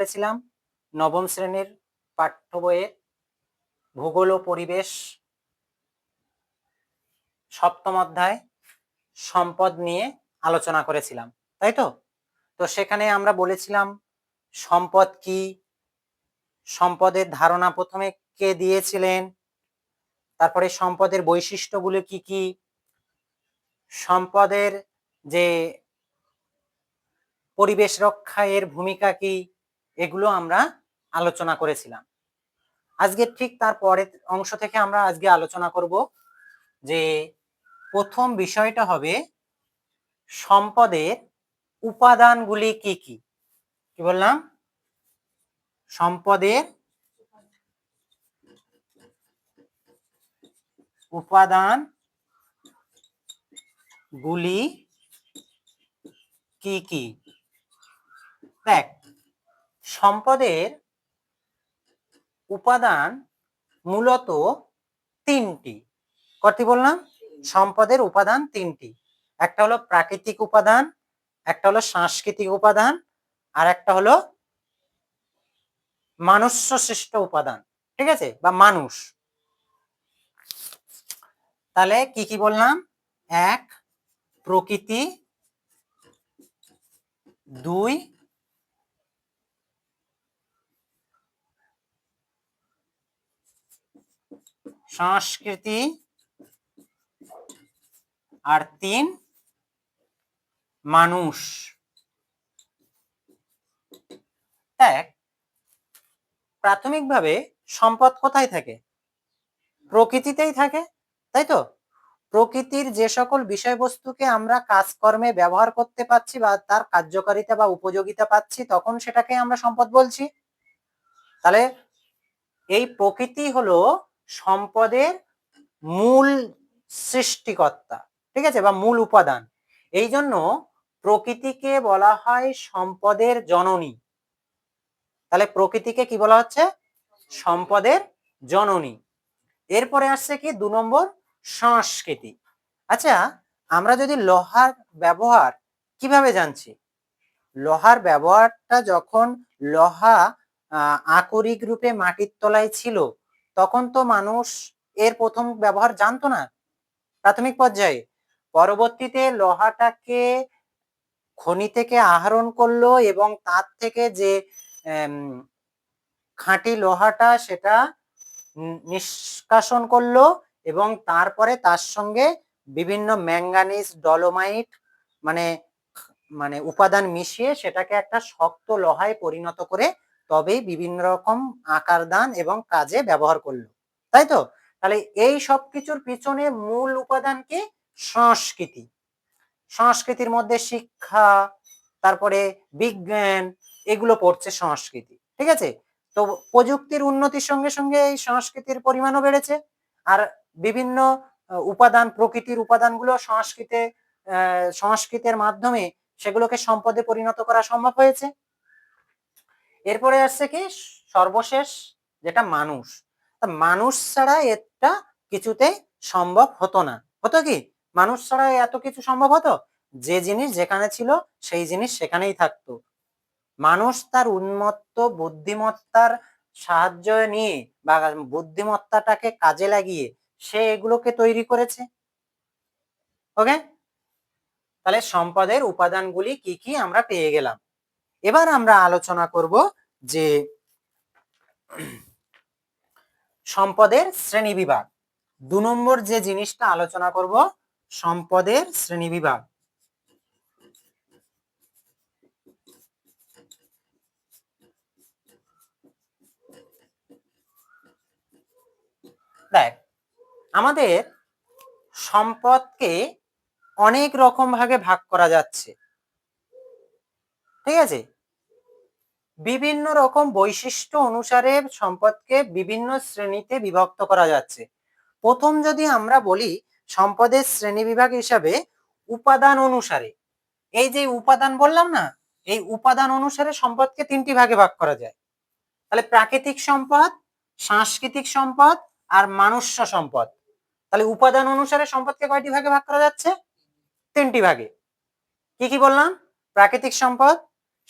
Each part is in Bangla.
করেছিলাম নবম শ্রেণির পাঠ্য বইয়ে ভূগোল ও পরিবেশ, সপ্তম অধ্যায়, সম্পদ নিয়ে আলোচনা করেছিলাম, তাই তো? তো সেখানে আমরা বলেছিলাম সম্পদ কি? সম্পদের ধারণা প্রথমে কে দিয়েছিলেন? তারপরে সম্পদের বৈশিষ্ট্যগুলো কি কি? সম্পদের যে পরিবেশ রক্ষা এর ভূমিকা কি? এগুলো আমরা আলোচনা করেছিলাম। আজকে ঠিক তার পরের অংশ থেকে আমরা আজকে আলোচনা করব যে প্রথম বিষয়টা হবে সম্পদের উপাদানগুলি কি কি? কি বললাম? সম্পদের উপাদান গুলি কি কি? দেখ সম্পদের উপাদান মূলত তিনটি। কটি বললাম? সম্পদের উপাদান তিনটি। একটা হলো প্রাকৃতিক উপাদান, একটা হলো সাংস্কৃতিক উপাদান, আর একটা হলো মানুষ্য সৃষ্ট উপাদান। ঠিক আছে? বা মানুষ। তাহলে কি কি বললাম? এক, প্রকৃতি। দুই সংস্কৃতি আর তিন মানুষ। এক, প্রাথমিকভাবে সম্পদ কোথায় থাকে? প্রকৃতিতেই থাকে, তাই তো? প্রকৃতির যে সকল বিষয়বস্তুকে আমরা কাজকর্মে ব্যবহার করতে পাচ্ছি বা তার কার্যকারিতা বা উপযোগিতা পাচ্ছি, তখন সেটাকে আমরা সম্পদ বলছি। তাহলে এই প্রকৃতি হলো সম্পদের মূল সৃষ্টিকর্তা, ঠিক আছে? বা মূল উপাদান। এই জন্য প্রকৃতিকে বলা হয় সম্পদের জননী। তাহলে প্রকৃতিকে কি বলা হচ্ছে? সম্পদের জননী। এরপরে আসছে কি? দু নম্বর সংস্কৃতি। আচ্ছা আমরা যদি লোহার ব্যবহার কীভাবে জানছি? লোহার ব্যবহারটা যখন লোহা আকরিক রূপে মাটির তলায় ছিল তখন তো মানুষ এর প্রথম ব্যবহার জানতো না। প্রাথমিক পর্যায়ে পরবর্তীতে লোহাটাকে খনি থেকে আহরণ করল এবং তার থেকে যে খাঁটি লোহাটা সেটা নিষ্কাশন করল এবং তারপরে তার সঙ্গে বিভিন্ন ম্যাঙ্গানিজ, ডলোমাইট মানে মানে উপাদান মিশিয়ে সেটাকে একটা শক্ত লোহায় পরিণত করে তবেই বিভিন্ন রকম আকার দান এবং কাজে ব্যবহার করল। তাই তো? তাহলে এই সব কিছুর পিছনে মূল উপাদান কি? সংস্কৃতি। সংস্কৃতির মধ্যে শিক্ষা, তারপরে বিজ্ঞান, এগুলো পড়ছে সংস্কৃতি। ঠিক আছে? তো প্রযুক্তির উন্নতির সঙ্গে সঙ্গে এই সংস্কৃতির পরিমাণও বেড়েছে। আর বিভিন্ন উপাদান, প্রকৃতির উপাদানগুলো সংস্কৃতে সংস্কৃতের মাধ্যমে সেগুলোকে সম্পদে পরিণত করা সম্ভব হয়েছে। এরপরে আসছে কি? সর্বশেষ যেটা মানুষ। মানুষ ছাড়া এটা কিছুতে সম্ভব হতো না। হতো কি? মানুষ ছাড়া এত কিছু সম্ভব হতো? যে জিনিস যেখানে ছিল, সেই জিনিস সেখানেই থাকতো। মানুষ তার উন্মত্ত বুদ্ধিমত্তার সাহায্য নিয়ে বা বুদ্ধিমত্তাটাকে কাজে লাগিয়ে সে এগুলোকে তৈরি করেছে। ওকে? তাহলে সম্পদের উপাদানগুলি কি কি আমরা পেয়ে গেলাম? এবার আমরা আলোচনা করব যে সম্পদের শ্রেণি বিভাগ। দু নম্বর যে জিনিসটা আলোচনা করব, সম্পদের শ্রেণি বিভাগ। দেখ, আমাদের সম্পদকে অনেক রকম ভাগে ভাগ করা যাচ্ছে। ঠিক আছে? বিভিন্ন রকম বৈশিষ্ট্য অনুসারে সম্পদকে বিভিন্ন শ্রেণীতে বিভক্ত করা যাচ্ছে। প্রথম যদি আমরা বলি সম্পদের শ্রেণি বিভাগ হিসাবে উপাদান অনুসারে। এই যে উপাদান বললাম না, এই উপাদান অনুসারে সম্পদকে তিনটি ভাগে ভাগ করা যায়। তাহলে প্রাকৃতিক সম্পদ, সাংস্কৃতিক সম্পদ আর মানুষ্য সম্পদ। তাহলে উপাদান অনুসারে সম্পদকে কয়টি ভাগে ভাগ করা যাচ্ছে? তিনটি ভাগে। কি কি বললাম? প্রাকৃতিক সম্পদ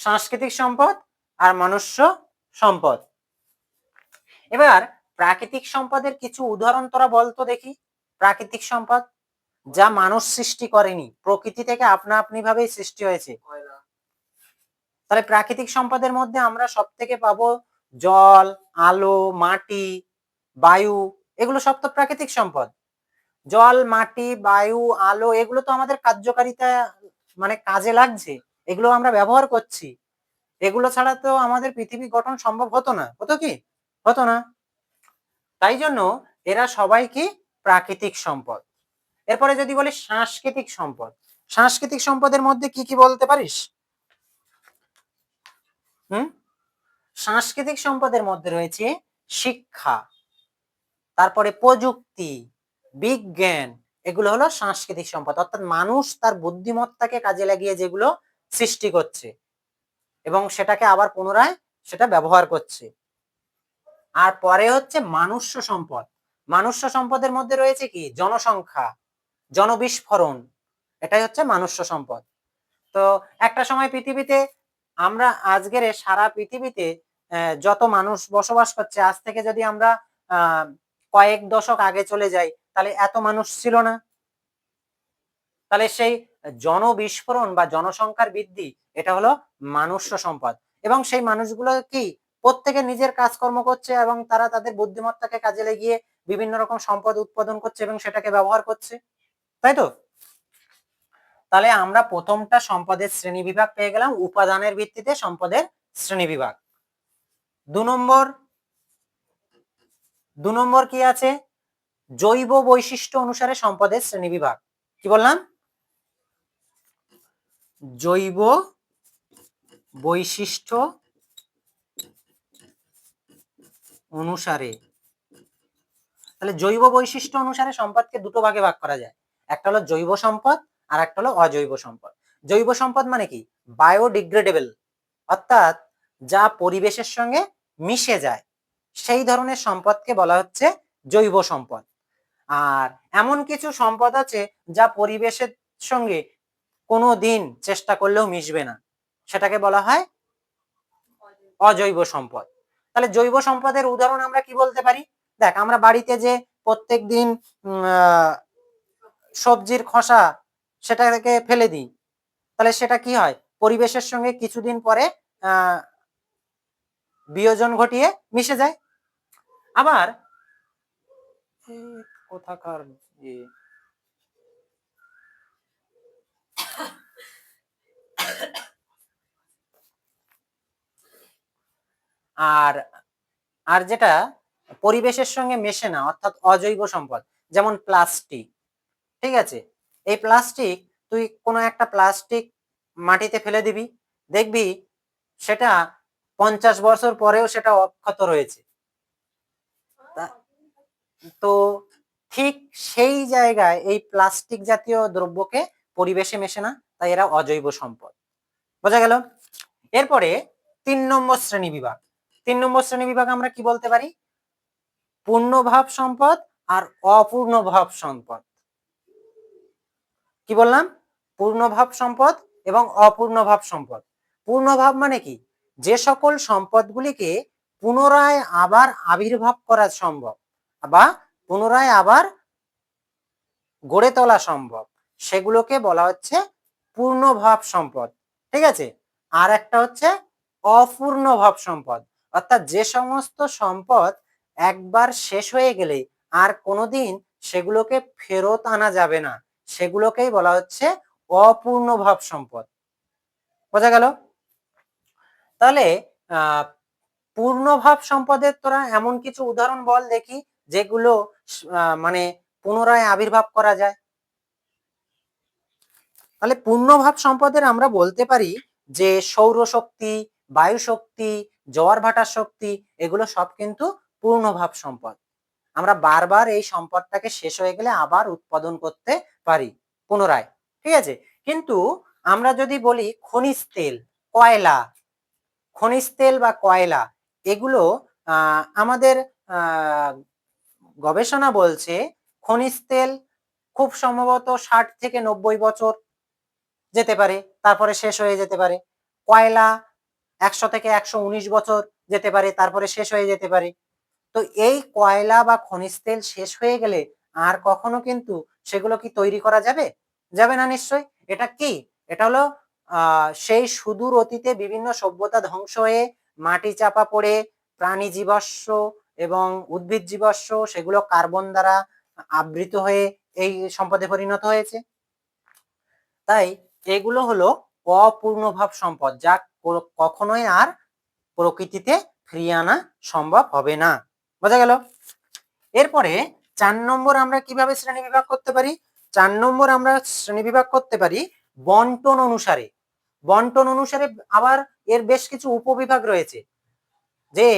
সাংস্কৃতিক সম্পদ আর মনুষ্য সম্পদ। এবার প্রাকৃতিক সম্পদের কিছু উদাহরণ তোরা বলতো দেখি। প্রাকৃতিক সম্পদ যা মানুষ সৃষ্টি করেনি প্রকৃতি থেকে আপনা আপনি ভাবেই সৃষ্টি হয়েছে। তাহলে প্রাকৃতিক সম্পদের মধ্যে আমরা সব থেকে পাবো জল আলো মাটি বায়ু এগুলো সব তো প্রাকৃতিক সম্পদ। জল মাটি বায়ু আলো এগুলো তো আমাদের কার্যকারিতা মানে কাজে লাগছে। এগুলো আমরা ব্যবহার করছি। এগুলো ছাড়া তো আমাদের পৃথিবী গঠন সম্ভব হতো না। হতো কি? হতো না। তাই জন্য এরা সবাই কি? প্রাকৃতিক সম্পদ। এরপরে যদি বলি সাংস্কৃতিক সম্পদ। সাংস্কৃতিক সম্পদের মধ্যে কি কি বলতে পারিস? হুম? সাংস্কৃতিক সম্পদের মধ্যে রয়েছে শিক্ষা, তারপরে প্রযুক্তি, বিজ্ঞান, এগুলো হলো সাংস্কৃতিক সম্পদ। অর্থাৎ মানুষ তার বুদ্ধিমত্তাকে কাজে লাগিয়ে যেগুলো সৃষ্টি করছে এবং সেটাকে আবার পুনরায় সেটা ব্যবহার করছে। আর পরে হচ্ছে মানুষ্য সম্পদ। মানুষ্য সম্পদের মধ্যে রয়েছে কি? জনসংখ্যা, জনবিস্ফোরণ। এটাই হচ্ছে মানুষ্য সম্পদ। তো একটা সময় পৃথিবীতে আমরা আজকের সারা পৃথিবীতে যত মানুষ বসবাস করছে, আজ থেকে যদি আমরা কয়েক দশক আগে চলে যাই, তাহলে এত মানুষ ছিল না। তাহলে সেই জনবিস্ফোরণ বা জনসংখ্যার বৃদ্ধি, এটা হলো মানুষ্য সম্পদ। এবং সেই মানুষগুলো কি প্রত্যেকে নিজের কাজকর্ম করছে এবং তারা তাদের বুদ্ধিমত্তাকে কাজে লাগিয়ে বিভিন্ন রকম সম্পদ উৎপাদন করছে এবং সেটাকে ব্যবহার করছে। তাই তো? তাহলে আমরা প্রথমটা সম্পদের শ্রেণি বিভাগ পেয়ে গেলাম, উপাদানের ভিত্তিতে সম্পদের শ্রেণি বিভাগ। দু নম্বর দু নম্বর কি আছে? জৈব বৈশিষ্ট্য অনুসারে সম্পদের শ্রেণি বিভাগ। কি বললাম? জৈব বৈশিষ্ট্য অনুসারে। তাহলে জৈব বৈশিষ্ট্য অনুসারে সম্পদকে দুটো ভাগে ভাগ করা যায়। একটা হলো জৈব সম্পদ আর একটা হলো অজৈব সম্পদ। জৈব সম্পদ মানে কি? বায়োডিগ্রেডেবল। অর্থাৎ যা পরিবেশের সঙ্গে মিশে যায়। সেই ধরনের সম্পদকে বলা হচ্ছে জৈব সম্পদ। আর এমন কিছু সম্পদ আছে যা পরিবেশের সঙ্গে কোনো দিন চেষ্টা করলেও মিশবে না। সেটাকে বলা হয় অজৈব সম্পদ। তাহলে জৈব সম্পদের উদাহরণ আমরা কি বলতে পারি? দেখ, আমরা বাড়িতে যে প্রত্যেক দিন সবজির খোসা সেটাকে ফেলে দিই, তাহলে সেটা কি হয়? পরিবেশের সঙ্গে কিছুদিন পরে বিয়োজন ঘটিয়ে মিশে যায়। আবার কোথাকার আর আর যেটা পরিবেশের সঙ্গে মেশে না, অর্থাৎ অজৈব সম্পদ, যেমন প্লাস্টিক, ঠিক আছে? এই প্লাস্টিক তুই কোনো একটা প্লাস্টিক মাটিতে ফেলে দিবি, দেখবি সেটা পঞ্চাশ বছর পরেও সেটা অক্ষত রয়েছে। তা- ঠিক সেই জায়গায় এই প্লাস্টিক জাতীয় দ্রব্যকে পরিবেশে মেশে না, তাই এরা অজৈব সম্পদ। বোঝা গেল? এরপরে তিন নম্বর শ্রেণি বিভাগ। তিন নম্বর শ্রেণি বিভাগ আমরা কি বলতে পারি? পূর্ণভাব সম্পদ আর অপূর্ণভাব সম্পদ। কি বললাম? পূর্ণভাব সম্পদ এবং অপূর্ণভাব সম্পদ। পূর্ণভাব মানে কি? যে সকল সম্পদগুলিকে পুনরায় আবার আবির্ভাব করা সম্ভব বা পুনরায় আবার গড়ে তোলা সম্ভব। সেগুলোকে বলা হচ্ছে পূর্ণভাব সম্পদ। ঠিক আছে? আর একটা হচ্ছে অপূর্ণ ভাব সম্পদ। অর্থাৎ যে সমস্ত সম্পদ একবার শেষ হয়ে গেলে আর কোনোদিন সেগুলোকে ফেরত আনা যাবে না। সেগুলোকেই বলা হচ্ছে অপূর্ণভাব সম্পদ। বোঝা গেল? তাহলে পূর্ণভাব সম্পদের তোরা এমন কিছু উদাহরণ বল দেখি যেগুলো মানে পুনরায় আবির্ভাব করা যায়। তাহলে পূর্ণভাব সম্পদের আমরা বলতে পারি যে সৌরশক্তি বায়ু শক্তি জোয়ার ভাটার শক্তি, এগুলো সব কিন্তু পূর্ণভাব সম্পদ। আমরা বারবার এই সম্পদটাকে শেষ হয়ে গেলে আবার উৎপাদন করতে পারি, পুনরায়, ঠিক আছে? কিন্তু আমরা যদি বলি খনিজ তেল, কয়লা, খনিজ তেল বা কয়লা, এগুলো আমাদের গবেষণা বলছে খনিজ তেল খুব সম্ভবত ষাট থেকে নব্বই বছর যেতে পারে, তারপরে শেষ হয়ে যেতে পারে। কয়লা একশো থেকে একশো উনিশ বছর যেতে পারে, তারপরে শেষ হয়ে যেতে পারে। তো এই কয়লা বা খনিজ তেল শেষ হয়ে গেলে আর কখনো কিন্তু সেগুলো কি তৈরি করা যাবে? যাবে না নিশ্চয় এটা কি? এটা হলো সেই সুদূর অতীতে বিভিন্ন সভ্যতা ধ্বংস হয়ে মাটি চাপা পড়ে প্রাণী জীবাশ্ম এবং উদ্ভিদ জীবাশ্ম সেগুলো কার্বন দ্বারা আবৃত হয়ে এই সম্পদে পরিণত হয়েছে। তাই এগুলো হলো অপূর্ণভাব সম্পদ, যা কখনোই আর প্রকৃতিতে ফিরিয়ে আনা সম্ভব হবে না। বোঝা গেল? এরপরে চার নম্বর আমরা কীভাবে শ্রেণি বিভাগ করতে পারি? চার নম্বর আমরা শ্রেণি বিভাগ করতে পারি বন্টন অনুসারে। বন্টন অনুসারে আবার এর বেশ কিছু উপবিভাগ রয়েছে। যে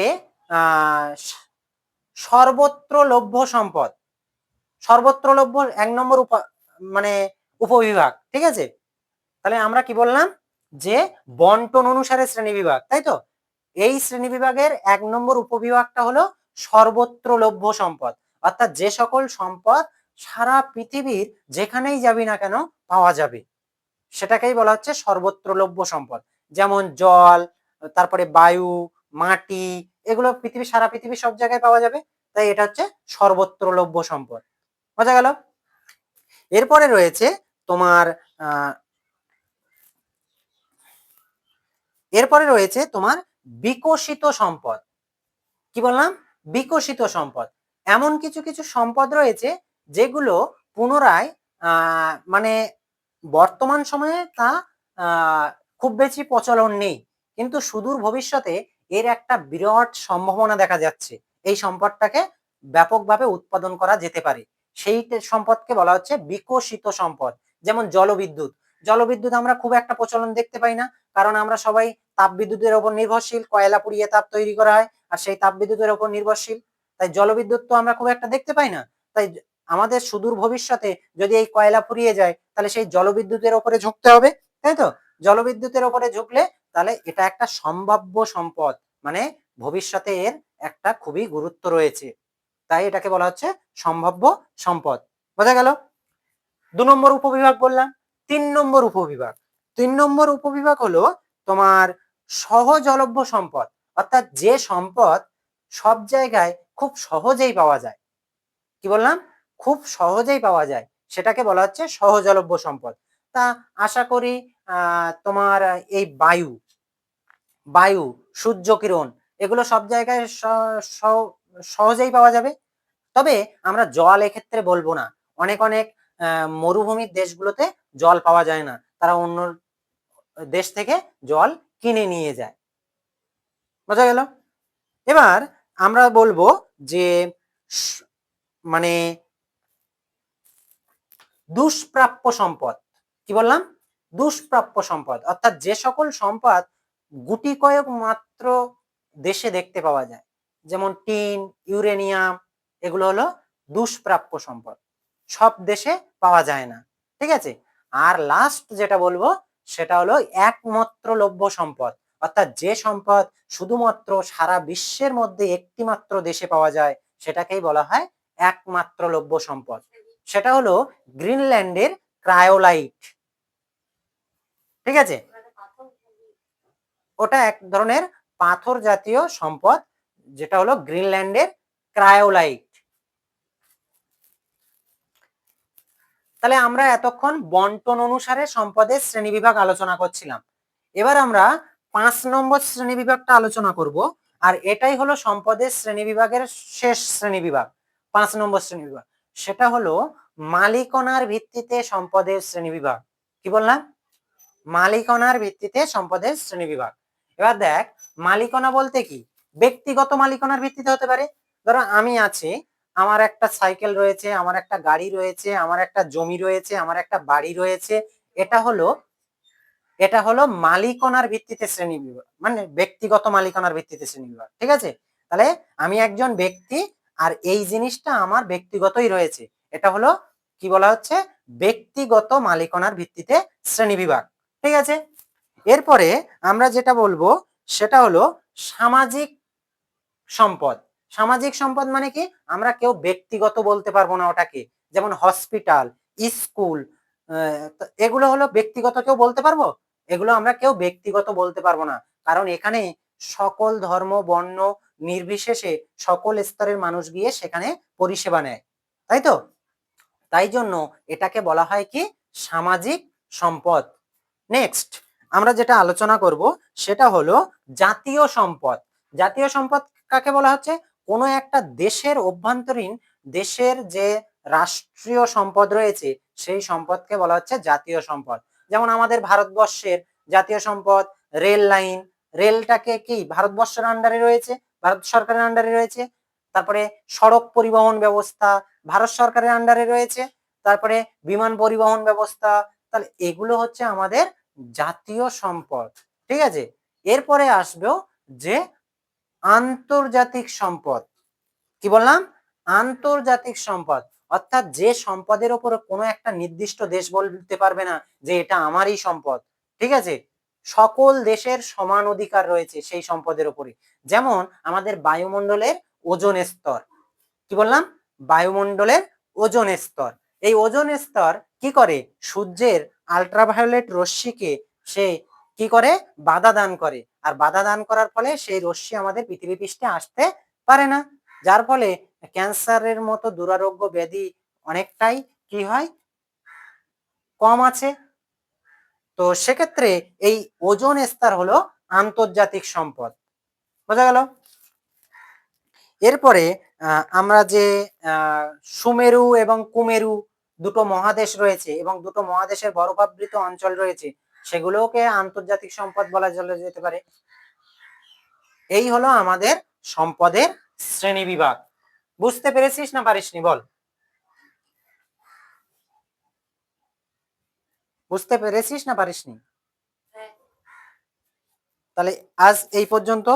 সর্বত্র লভ্য সম্পদ। সর্বত্র লভ্য এক নম্বর মানে উপবিভাগ, ঠিক আছে? তাহলে আমরা কি বললাম? যে বন্টন অনুসারে শ্রেণি বিভাগ তাই তো? এই শ্রেণি বিভাগের এক নম্বর উপবিভাগটা হলো সর্বত্র লভ্য সম্পদ। অর্থাৎ যে সকল সম্পদ সারা পৃথিবীর যেখানেই যাবি না কেন পাওয়া যাবে। সেটাকেই বলা হচ্ছে সর্বত্র লভ্য সম্পদ। যেমন জল, তারপরে বায়ু, মাটি, এগুলো পৃথিবী, সারা পৃথিবী সব জায়গায় পাওয়া যাবে। তাই এটা হচ্ছে সর্বত্র লভ্য সম্পদ। বোঝা গেল? এরপরে রয়েছে তোমার এরপরে রয়েছে তোমার বিকশিত সম্পদ। কি বললাম? বিকশিত সম্পদ। এমন কিছু কিছু সম্পদ রয়েছে যেগুলো পুনরায় মানে বর্তমান সময়ে তা খুব বেশি প্রচলন নেই। কিন্তু সুদূর ভবিষ্যতে এর একটা বিরাট সম্ভাবনা দেখা যাচ্ছে। এই সম্পদটাকে ব্যাপকভাবে উৎপাদন করা যেতে পারে। সেই সম্পদকে বলা হচ্ছে বিকশিত সম্পদ। যেমন জলবিদ্যুৎ। জলবিদ্যুৎ আমরা খুব একটা প্রচলন দেখতে পাই না। কারণ আমরা সবাই তাপবিদ্যুতের উপর নির্ভরশীল, কয়লা পুড়িয়ে তাপ তৈরি করা হয়, আর সেই তাপবিদ্যুতের উপর নির্ভরশীল। তাই জলবিদ্যুৎ তো আমরা খুব একটা দেখতে পাই না। তাই আমাদের সুদূর ভবিষ্যতে যদি এই কয়লা ফুরিয়ে যায়, তাহলে সেই জলবিদ্যুতের উপরে ঝুঁকতে হবে, তাই তো? জলবিদ্যুতের উপরে ঝুঁকলে তাহলে এটা একটা সম্ভাব্য সম্পদ মানে ভবিষ্যতে এর একটা খুবই গুরুত্ব রয়েছে। তাই এটাকে বলা হচ্ছে সম্ভাব্য সম্পদ। বোঝা গেল? দু নম্বর উপবিভাগ বললাম, তিন নম্বর উপবিভাগ। তিন নম্বর উপবিভাগ হলো তোমার সহজলভ্য সম্পদ, অর্থাৎ যে সম্পদ সব জায়গায় খুব সহজেই পাওয়া যায়। কি বললাম? খুব সহজেই পাওয়া যায়। সেটাকে বলা হচ্ছে সহজলভ্য সম্পদ। তা আশা করি তোমার এই বায়ু বায়ু, সূর্য কিরণ, এগুলো সব জায়গায় সহজেই পাওয়া যাবে। তবে আমরা জল এক্ষেত্রে বলব না। অনেক অনেক মরুভূমির দেশগুলোতে জল পাওয়া যায় না। তারা অন্য দেশ থেকে জল কিনে নিয়ে যায়। বোঝা গেল? এবার আমরা বলব যে মানে দুষ্প্রাপ্য সম্পদ। কি বললাম? দুষ্প্রাপ্য সম্পদ। অর্থাৎ যে সকল সম্পদ গুটি কয়েক মাত্র দেশে দেখতে পাওয়া যায়। যেমন টিন, ইউরেনিয়াম, এগুলো হলো দুষ্প্রাপ্য সম্পদ। সব দেশে পাওয়া যায় না। ঠিক আছে? আর লাস্ট যেটা বলব সেটা হলো একমাত্র লভ্য সম্পদ। অর্থাৎ যে সম্পদ শুধুমাত্র সারা বিশ্বের মধ্যে একটি মাত্র দেশে পাওয়া যায়, সেটাকেই বলা হয় একমাত্র লভ্য সম্পদ। সেটা হলো গ্রিনল্যান্ডের ক্রায়োলাইট। ঠিক আছে? ওটা এক ধরনের পাথর জাতীয় সম্পদ, যেটা হলো গ্রিনল্যান্ডের ক্রায়োলাইট। তাহলে আমরা এতক্ষণ বন্টন অনুসারে সম্পদের শ্রেণীবিভাগ আলোচনা করছিলাম। এবার আমরা পাঁচ নম্বর শ্রেণীবিভাগটা আলোচনা করব, আর এটাই হলো সম্পদের শ্রেণীবিভাগের শেষ শ্রেণীবিভাগ, পাঁচ নম্বর শ্রেণীবিভাগ। সেটা হলো মালিকানার ভিত্তিতে সম্পদের শ্রেণীবিভাগ। কি বললাম? মালিকানার ভিত্তিতে সম্পদের শ্রেণীবিভাগ। এবার দেখ, মালিকানা বলতে কি? ব্যক্তিগত মালিকানার ভিত্তিতে হতে পারে। ধরো আমি আছি আমার একটা সাইকেল রয়েছে, আমার একটা গাড়ি রয়েছে, আমার একটা জমি রয়েছে, আমার একটা বাড়ি রয়েছে। এটা হলো এটা হলো মালিকানার ভিত্তিতে শ্রেণি বিভাগ মানে ব্যক্তিগত মালিকানার ভিত্তিতে শ্রেণি বিভাগ ঠিক আছে? তাহলে আমি একজন ব্যক্তি আর এই জিনিসটা আমার ব্যক্তিগতই রয়েছে। এটা হলো, কি বলা হচ্ছে? ব্যক্তিগত মালিকানার ভিত্তিতে শ্রেণি বিভাগ ঠিক আছে? এরপরে আমরা যেটা বলব, সেটা হলো সামাজিক সম্পদ। সামাজিক সম্পদ মানে কি? আমরা কেউ ব্যক্তিগত বলতে পারব না ওটাকে। যেমন হসপিটাল স্কুল এগুলো হলো ব্যক্তিগত কেউ বলতে পারব? এগুলো আমরা কেউ ব্যক্তিগত বলতে পারব না। কারণ এখানে সকল ধর্ম, বর্ণ নির্বিশেষে সকল স্তরের মানুষ গিয়ে সেখানে পরিষেবা নেয়। তাই তো? তাই জন্য এটাকে বলা হয় কি? সামাজিক সম্পদ। নেক্সট আমরা যেটা আলোচনা করব সেটা হলো জাতীয় সম্পদ। জাতীয় সম্পদ কাকে বলা হচ্ছে? কোনো একটা দেশের অভ্যন্তরীণ, দেশের যে রাষ্ট্রীয় সম্পদ রয়েছে, সেই সম্পদকে বলা হচ্ছে জাতীয় সম্পদ। যেমন আমাদের ভারতবর্ষের জাতীয় সম্পদ, রেল লাইন, রেলটাকে কি ভারতবর্ষের আন্ডারে রয়েছে? ভারত সরকারের আন্ডারে রয়েছে। তারপরে সড়ক পরিবহন ব্যবস্থা ভারত সরকারের আন্ডারে রয়েছে। তারপরে বিমান পরিবহন ব্যবস্থা। তাহলে এগুলো হচ্ছে আমাদের জাতীয় সম্পদ। ঠিক আছে? এরপরে আসবে যে আন্তর্জাতিক সম্পদ। কি বললাম? আন্তর্জাতিক সম্পদ। অর্থাৎ যে সম্পদের ওপর কোনো একটা নির্দিষ্ট দেশ বলতে পারবে না যে এটা আমারই সম্পদ। ঠিক আছে? সকল দেশের সমান অধিকার রয়েছে সেই সম্পদের উপরে যেমন আমাদের বায়ুমণ্ডলের ওজন স্তর। কি বললাম? বায়ুমণ্ডলের ওজন স্তর। এই ওজন স্তর কি করে? সূর্যের আলট্রাভায়োলেট রশ্মিকে সে কি করে? বাধা দান করে। আর বাধা দান করার ফলে সেই রশ্মি আমাদের পৃথিবী পৃষ্ঠে আসতে পারে না। যার ফলে ক্যান্সারের মতো দুরারোগ্য ব্যাধি অনেকটাই কি হয়? কম আছে। তো সেক্ষেত্রে এই ওজন স্তর হলো আন্তর্জাতিক সম্পদ। বোঝা গেল? এরপরে আমরা যে সুমেরু এবং কুমেরু দুটো মহাদেশ রয়েছে এবং দুটো মহাদেশের বরফাবৃত অঞ্চল রয়েছে সেগুলোকে আন্তর্জাতিক সম্পদ বলা চলে যেতে পারে। এই হলো আমাদের সম্পদের শ্রেণি বিভাগ। বুঝতে পেরেছিস না পারিসনি? বল। বুঝতে পেরেছিস না পারিসনি? তাহলে আজ এই পর্যন্ত।